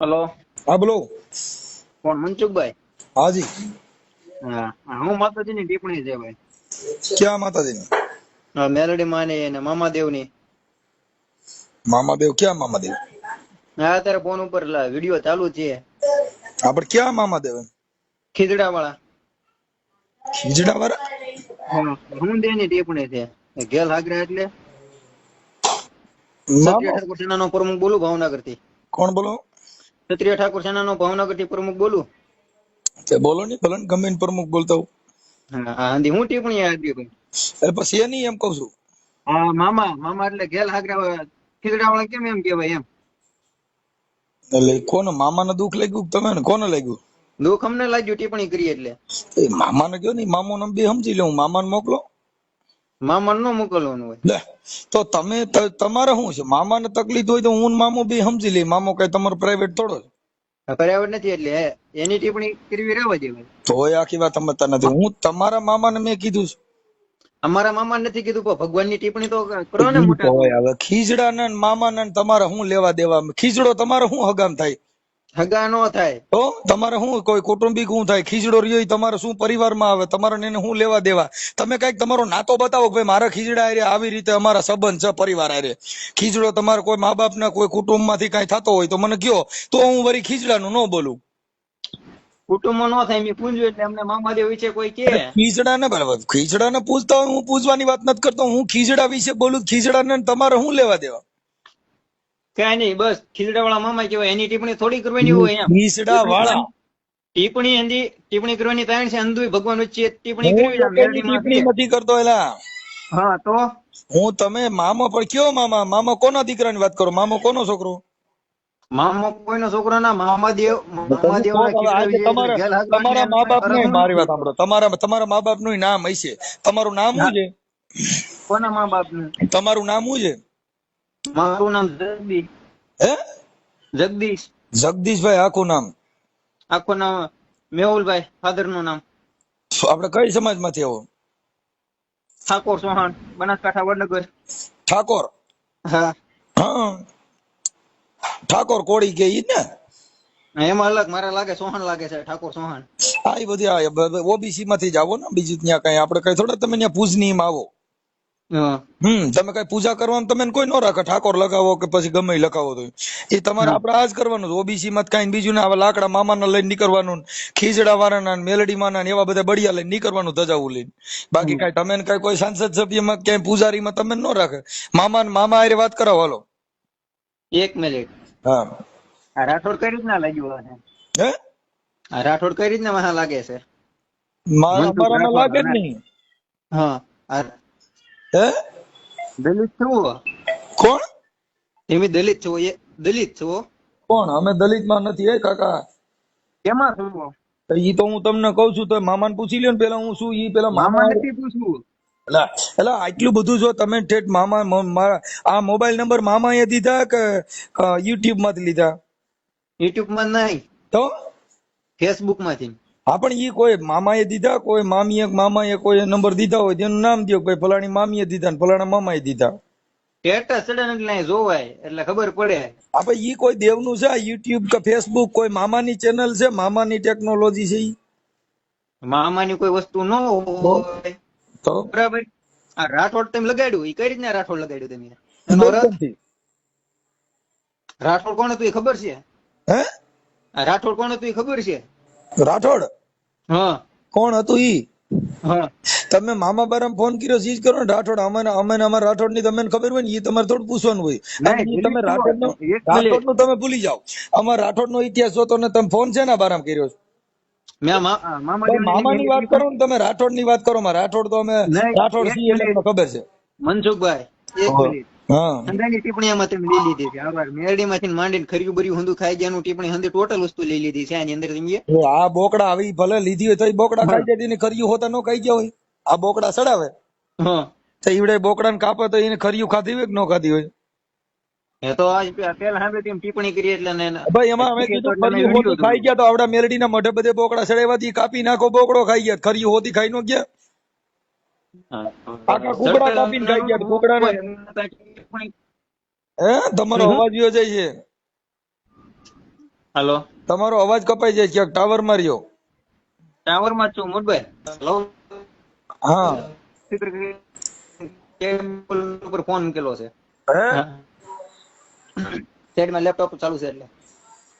Hello. હા બોલો. કોણ મનસુખભાઈ? હાજી હા હા, માતાજીની ટીપણી છે ભાઈ. ક્યાં માતાજીની? મેલડી માની અને મામાદેવની. મામાદેવ ક્યાં મામાદેવ? હા અત્યારે ફોન ઉપર વીડિયો ચાલુ છે. આપણે ક્યાં મામાદેવ ખીજડા વાળા ખીજડા વાળા હું દેની ટીપણી છે. ગેલ હાગરા એટલે. મામા. ઠાકોર સેનાનો પ્રમુખ બોલું ભાવનગરથી કોણ બોલો? ક્ષત્રિય ઠાકોર સેનાનો ભાવનગરથી પ્રમુખ બોલું? તે બોલો ને ભલે ગમે એને પ્રમુખ બોલતા હું હા હા ટિપ્પણી આપી ભાઈ એટલે પછી એ નહીં એમ કહું છું. હા મામા મામા એટલે ગેલ હાગરા ખીજડા વાળા કેમ એમ કેવાય એમ? એટલે કોને મામાને દુઃખ લાગ્યું તમે ને કોને લાગ્યું? દુઃખ અમને લાગ્યું ટિપ્પણી કરી એટલે. એ મામાને કયો નહીં મામો ને બે સમજી લઉં મામાને મોકલો. મામા નો મોકલવાનું હોય. તો તમે તમારે શું છે? મામાને તકલીફ હોય તો હું ને મામો બે સમજી લઈ મામો કઈ તમારો પ્રાઇવેટ થોડો છે. પર્યાવરણ નથી એટલે એની ટિપ્પણી કરવી રહેવા દેવાય એ આખી વાત સમજતા નથી. હું તમારા મામાને મેં કીધું છે. અમારા મામા નથી કીધું પણ ભગવાનની ટિપ્પણી તો કરો ને મોટા હવે ખીજડા ને મામા ને તમારે શું લેવા દેવા? ખીજડો તમારે શું હગામ થાય? હગા નો થાય. તો તમારે શું કોઈ કૌટુંબિક શું થાય? ખીજડો રહ્યો તમારે શું પરિવારમાં આવે? તમારે એને શું લેવા દેવા? તમે કંઈક તમારો નાતો બતાવો કે ભાઈ મારા ખીજડા હારે આવી રીતે અમારા સંબંધ છે પરિવાર આરે ખીજડો તમારે કોઈ મા બાપ ના કોઈ કુટુંબમાંથી કઈ થતો હોય તો મને કયો. તો હું વળી ખીજડાનું ન બોલું. કુટુંબ નો થાય મેં પૂછ્યું એટલે અમને મામાદેવ વિશે કોઈ કે. ખીજડા ને બરાબર. ખીજડા ને પૂછતા હોય હું પૂછવાની વાત નથી કરતો. હું ખીજડા વિશે બોલું ખીજડા ને તમારે શું લેવા દેવા? કઈ નહીં બસ ખીજડા વાળા મામા કહેવાય. એની ટિપ્પણી થોડી કરવાની હોય એમ. ખીસડા વાળા ટિપ્પણી એની ટિપ્પણી કરવાની તાણ છે અંધુ ભગવાન વચ્ચે ટિપ્પણી કરવી ટિપ્પણી નથી કરતો એલા. હા તો? હું તમે મામો પણ કયો મામા? મામો કોના દીકરાની વાત કરો? મામો કોનો છોકરો? મામો કોઈનો છોકરો ના મામા દેવ મામા દેવ તમારા તમારા મા બાપનું મારી વાત સાંભળો. તમારા તમારા મા બાપનું નામ હશે. તમારું નામ શું છે? કોના મા બાપનું તમારું નામ શું છે? મારું નામ જગદીશ હે? જગદીશ. જગદીશભાઈ આખું નામ. આખું નામ મેહુલભાઈ ફાધરનું નામ આપણે કઈ સમાજમાંથી આવો? ઠાકોર સોહાણ બનાસકાંઠા વડનગર. ઠાકોર? હા. ઠાકોર કોળી કે ઈ ને? એમાં અલગ મારે લાગે સોહન લાગે છે ઠાકોર સોહન આ બધી ઓબીસી માંથી જ આવો ને બીજું ત્યાં કઈ. આપણે કઈ થોડા તમે ત્યાં પૂજની માં આવો. હમ તમે કઈ પૂજા કરવાનું તમે કોઈ ન રાખે ઠાકોર લગાવો કે પછી ગમે લગાવો તો. એ તમારે આપણે આ જ કરવાનું ઓબીસી માં કઈ બીજું ના લાકડા મામાના લઈને નીકળવાનું ખીજડા વાળાના મેલડી માના એવા બધા બળિયા લઈને નીકળવાનું ધજાવું લઈને. બાકી કઈ તમે કઈ કોઈ સાંસદ સભ્યમાં ક્યાંય પૂજારીમાં તમે ન રાખે. મામા ને મામા આરે વાત કરો હાલો. એક મિનિટ. હા. રાઠોડ કઈ રીતના લાગ્યું હે? રાઠોડ કઈ રીતના મહા લાગે છે? મારા લાગે જ નહીં. હા. હે દલિત છો કોણ તમે દલિત છો એ દલિત છો કોણ અમે દલિતમાં નથી એ કાકા કેમાં છો તો ઈ તો હું તમને કઉ છું તો મામાને પૂછી લ્યો ને પેલા હું શું ઈ પેલા મામા મામા નથી પૂછવું એલા એલા આટલું બધું જો તમે ઠેઠ મામા મારા આ મોબાઈલ નંબર મામાએ દીધા કે યુટ્યુબમાંથી લીધા યુટ્યુબમાં નહીં તો ફેસબુકમાંથી હા પણ એ કોઈ મામાએ દીધા કોઈ મામીએ મામાએ કોઈ નંબર દીધા હોય તેનું નામ દો ભાઈ ફલાણી મામીએ દીધા ને ફલાણા મામાએ દીધા. સ્ટેટસ ચડે એટલે જોવાય એટલે ખબર પડે. આપણે ઈ કોઈ દેવનું છે યુટ્યુબ કે ફેસબુક કોઈ મામાની ચેનલ છે મામાની ટેકનોલોજી છે મામાની કોઈ વસ્તુ ન હોય. તો? બરાબર. આ રાઠોડ તમે લગાડ્યું એ કઈ રીતના રાઠોડ લગાડ્યું તમે? એનો રાઠોડ કોણ હતું એ ખબર છે? હે? આ રાઠોડ કોણ હતું એ ખબર છે? રાઠોડ? હા. કોણ હતું ઈ? હા. તમે મામા બારામ ફોન કર્યો સીજ કરો ને રાઠોડ. અમે અમે અમારા રાઠોડની તમને ખબર હોય ને એ તમારે થોડું પૂછવાનું હોય. તમે રાઠોડ નો રાઠોડનું તમે ભૂલી જાઓ. અમારા રાઠોડ નો ઇતિહાસ જોતો ને તમે ફોન છે ને બારામ કર્યો છો? મામા ની વાત કરો ને તમે રાઠોડની વાત કરો. રાઠોડ તો અમે રાઠોડ સી છીએ એટલે ખબર છે. મનસુખભાઈ એક મિનિટ. હા. ટીપણી આમાં તમે લઈ લીધી છે. આભાર મેરડી માંથી માંડીને ખર્યું બર્યું હંધું ખાઈ ગયાનું ટીપણી હંધી ટોટલ વસ્તુ લઈ લીધી છે. આની અંદર તમે આ બોકડા આવી ભલે લીધી હોય તો બોકડા ખાઈ જતી ને ખરિયું હોતા ન ખાઈ ગયા હોય. આ બોકડા સડાવે. હા. તો ઈવડે બોકડા ને કાપે તો એને ખરીયું ખાધી હોય કે ન ખાધી હોય? એ તો આજ પેલા સાંભળે તેમ ટીપણી કરી એટલે ને ભાઈ એમાં અમે કીધું ખરિયું હોતું ખાઈ ગયા તો આવડા મેરડી ના મઢે બધે બોકડા સડાવ્યાથી કાપી નાખો બોકડો ખાઈ ગયા. ખરિયું હોતી ખાઈ નો ગયા. આખા કુકડા કાપીને ખાઈ ગયા, કુકડાને. ટિપ્પણી હે તમારો અવાજ યો જાય છે. હાલો. તમારો અવાજ કપાઈ જાય ક્યાંક ટાવરમાં રહ્યો. ટાવરમાં છું મોટભાઈ હેલો. હા. કેબલ ઉપર ફોન મૂકેલો છે. હે? સાઈડમાં લેપટોપ ચાલુ છે એટલે.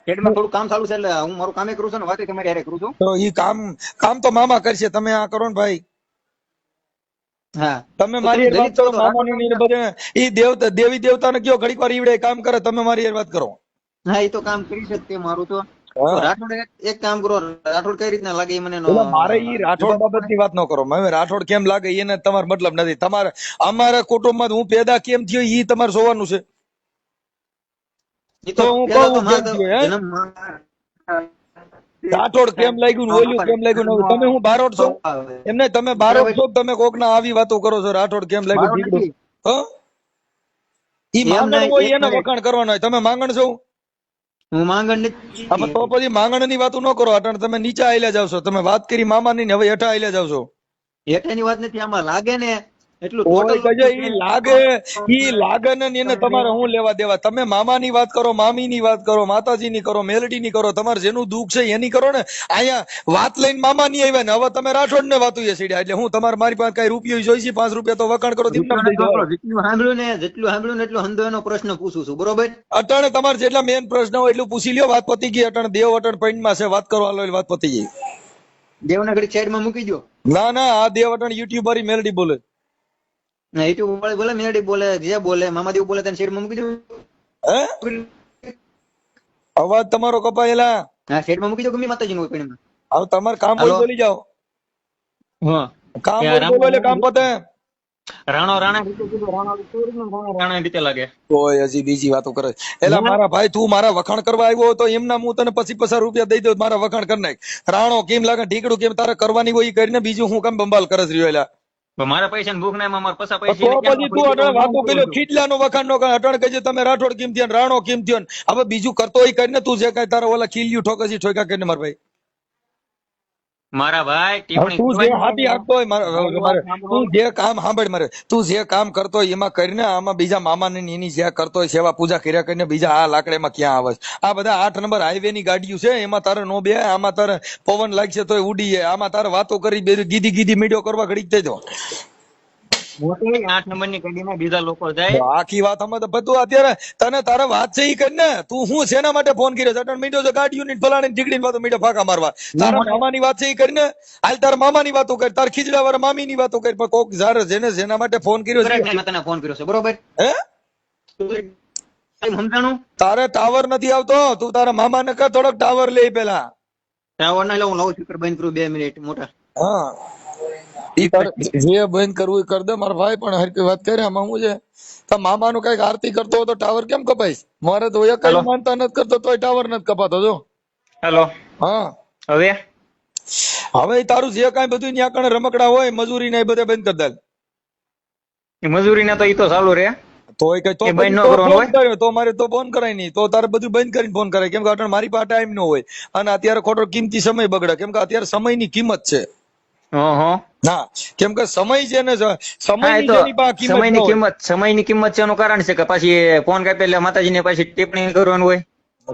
સાઈડમાં થોડું કામ ચાલુ છે એટલે હું મારું કામે કરું છું ને વાતે તમારી હારે કરું છું. તો ઈ કામ કામ તો મામા કરશે તમે આ કરો ને ભાઈ. તમે મારી વાત કરો મામાની ને બધે. ઈ દેવતા દેવી દેવતાને કયો ઘડીક વાર ઈવડે કામ કરે તમે મારી વાત કરો. હા એ તો કામ કરી શકતે મારું તો. રાઠોડ એક- કામ કરો રાઠોડ કઈ રીતના લાગે એ મને મારે ઈ રાઠોડ બાબતની વાત ન કરો રાઠોડ કેમ લાગે એને તમારો મતલબ નથી. તમારે અમારા કુટુંબમાં હું પેદા કેમ થયો ઈ તમારે જોવાનું છે. એ તો હું કહું રાઠોડ કેમ લાગ્યું ને ઓલું કેમ લાગ્યું તમે હું બારોટ છો? એમને તમે બારોટ છો તમે કોક ના આવી વાતો કરો છો? રાઠોડ કેમ લાગ્યું ઠીકડું હ? ઈ માંગણ હોય એને વખાણ કરવાનો હોય. તમે માંગણ છો? હું માંગણ નથી. તો પછી માંગણની વાતો ન કરો અટણ તમે નીચે આયલા જાવ છો. તમે વાત કરી મામાની ને હવે હેઠા આયલા જાવ છો. હેઠળની વાત નથી આમાં લાગે ને એટલું ઓય total કજે ઈ લાગે ઈ લાગે ને એને તમારે શું લેવા દેવા? તમે મામાની વાત કરો મામીની વાત કરો માતાજીની કરો મેલડીની કરો તમારે જેનું દુઃખ છે એની કરો ને. અહીંયા વાત લઈને મામાની આવ્યા ને હવે તમે રાઠોડ ને વાતું એ સીડ્યા. એટલે હું તમારે મારી પાસે કઈ રૂપિયો જોઈશે પાંચ રૂપિયા તો વખાણ કરો. જેટલું સાંભળ્યું ને જેટલું સાંભળ્યું ને એટલું હંધો એનો પ્રશ્ન પૂછું છું બરોબર? અટાણે તમારે જેટલા મેન પ્રશ્ન હોય એટલું પૂછી લ્યો વાત પતી ગઈ અટાણે દેવ અટાણે પૈણમાં છે વાત કરવા લો વાત પતી ગઈ. દેવના ઘડી સાઈડમાં મૂકી દો ના ના આ દેવ અટણ યુટ્યુબ વાળી મેલડી બોલે. યુટ્યુબ વાળા બોલે મેડી બોલે જે બોલે મામાદેવ બોલે તને શેડમાં મૂકી દઉં? હે? અવાજ તમારો કપાયેલા. હા શેડમાં મૂકી દો ગમી માતાજી નું પણ હવે તમારે કામ હોય બોલી જાઓ. હા. કામ હોય બોલો કામ પતે. રાણો રાણા. રાણો રીતે લાગે. ઓય હજી બીજી વાતો કરે. એલા મારા ભાઈ તું મારા વખાણ કરવા આવ્યો તો એમના હું તને પછી પચાસ રૂપિયા દઈ દઉં મારા વખાણ કરી નાખ. રાણો કેમ લાગે ઢીકડું કેમ તારે કરવાની હોય ઈ કરીને બીજું હું કેમ બંબાલ કરે છે રહ્યો એલા મારા પૈસા ભૂખ ના મારા પૈસા તો પછી તું અટાણે વાતો પેલો વખાણ નો અટાણે કહેજે તમે રાઠોડ કેમ થયો રાણો કેમ થયો હવે બીજું કરતો હોય કરીને તું જે કઈ તારા ઓલા ખીલ્યું ઠોકસી ઠોકા કરીને મારા ભાઈ. મારા ભાઈ તું જે હાથી હોય તું કામ સાંભળ મારે તું જે કામ કરતો હોય એમાં કરીને આમાં બીજા મામા ને એની જે કરતો હોય સેવા પૂજા કર્યા કરીને બીજા આ લાકડામાં ક્યાં આવે છે? આ બધા આઠ નંબર હાઈવે ની ગાડીઓ છે એમાં તારે નો બે આમાં તારે પવન લાગશે તોય ઉડી જાય. આમાં તારે વાતો કરી ગીધી ગીધી મીડિયો કરવા ઘડીક થઈ મોટી આઠ નંબર ગાડીમાં બીજા લોકો જાય. આખી વાત અમે તો બધું અત્યારે તને તારે વાત છે ઈ કરીને તું હું શેના માટે ફોન કર્યો છે? અટણ મીડિયો છે ગાડીઓ ની ફલાણી ઢીકડી વાતો મીડિયો ફાકા મારવા. તારા મામાની વાત છે ઈ કરીને હાલ તારા મામાની વાતો કર તાર ખીજડા વાળા મામી ની વાતો કર પણ કોક જારે જેને જેના માટે ફોન કર્યો છે મેં તને ફોન કર્યો છે બરોબર? હે? તારે ટાવર નથી આવતો. તું તારા મામા ને કર થોડોક ટાવર લે પેલા. ટાવર ના લઉં લાઉડ સ્પીકર બંધ કરું બે મિનિટ મોટા. હા. જે બંધ કરવું એ કર દે મારા ભાઈ પણ હરકી વાત કરે આમાં હું છે? તો મામા નું કંઈક આરતી કરતો હોય તો ટાવર કેમ કપાઈશ? મારે તો એક. માનતા નથી કરતો તોય ટાવર નથી કપાતો જો. હેલો. હા. હવે? હવે તારું જે કાંઈ બધું ત્યાં કણે રમકડા હોય મજૂરી ને એ બધા બંધ કરી દે. મજૂરી ના તો ઈ તો ચાલુ રે. તોય કઈ તો એ બંધ ન ફોન હોય? કર્યો તો મારે તો ફોન કરાય નહીં. તો તારે બધું બંધ કરીને ફોન કરાય. કેમ કે મારી પાસે ટાઈમ ન હોય. અને અત્યારે ખોટો કિંમતી સમય બગડે. કેમ કે અત્યારે સમયની કિંમત છે. હં કેમ કે સમય છે ને સમયની કિંમત ન સમયની કિંમત છે એનું કારણ છે કે પાછી ફોન કાપે એટલે માતાજીને પાછી ટિપ્પણી કરવાનું હોય.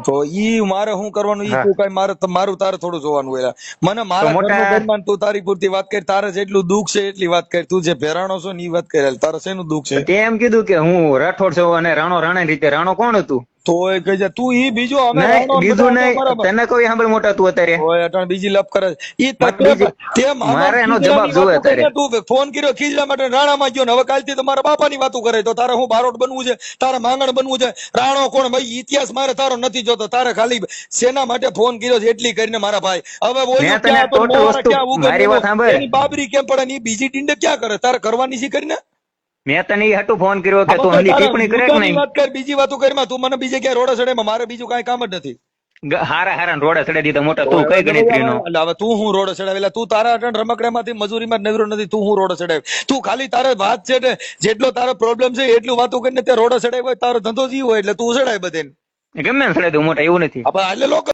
તો ઈ મારે શું કરવાનું? ઈ કઈ મારે મારું તારે થોડું જોવાનું હોય. મને મારા મોટા- ઘરનું તું તારી પૂરતી વાત કરી તારે જેટલું દુઃખ છે એટલી વાત કરી. તું જે ભેરાણો છો ને ઈ વાત કરી. તારે શેનું દુઃખ છે? એમ કીધું કે હું રાઠોડ છું અને રાણો રાણા રીતે રાણો કોણ હતું? તોય કહે છે તું ઈ બીજો અમે બીજું નહીં. તને કોઈ સાંભળ મોટા તું અત્યારે? ઓય અટણ બીજી લપ કરે ઈ મારે તકલીફ તે મારે એનો જવાબ જોવે અત્યારે. તું ફોન કર્યો ખીજડા માટે રાણામાં ગયો ને હવે કાલથી તો મારા બાપાની વાતો કરે તો તારે હું બારોટ બનવું છે? તારે માંગણ બનવું છે? રાણો કોણ? ભાઈ ઇતિહાસ મારે તારો નથી જોતો. તારે ખાલી સેના માટે ફોન કર્યો છે એટલી કરીને મારા ભાઈ. હવે તને ક્યાં? ક્યાં ઉગે, મારી વાત સાંભળ. બાબરી કેમ પડે ને? બીજી ટીંડે ક્યાં કરે? તારે કરવાની છે કરીને? મેં તને એ હાટુ ફોન કર્યો કે તું તો ટિપ્પણી કરે કે નહીં? વાત કર બીજી વાતો કરીમાં તું મને બીજે ક્યાં રોડે ચડે મારે બીજું કાંઈ કામ જ નથી. હારા હારા રોડે ચડે દીધા મોટા તું કઈ ગણતરીનો? એટલે હવે તું હું રોડ ચડાવેલા તું તારા અટણ રમકડામાંથી મજૂરીમાં માં નવરો નથી તું હું રોડ ચડાવ તું ખાલી તારે વાત છે ને જેટલો તારો પ્રોબ્લેમ છે એટલું વાતો કરીને ત્યાં રોડ ચડાવ્યો હોય તારો ધંધો જીવ હોય એટલે તું ચડાય બધે ગમે ને ચડે દઉં મોટા એવું નથી. એટલે લોકો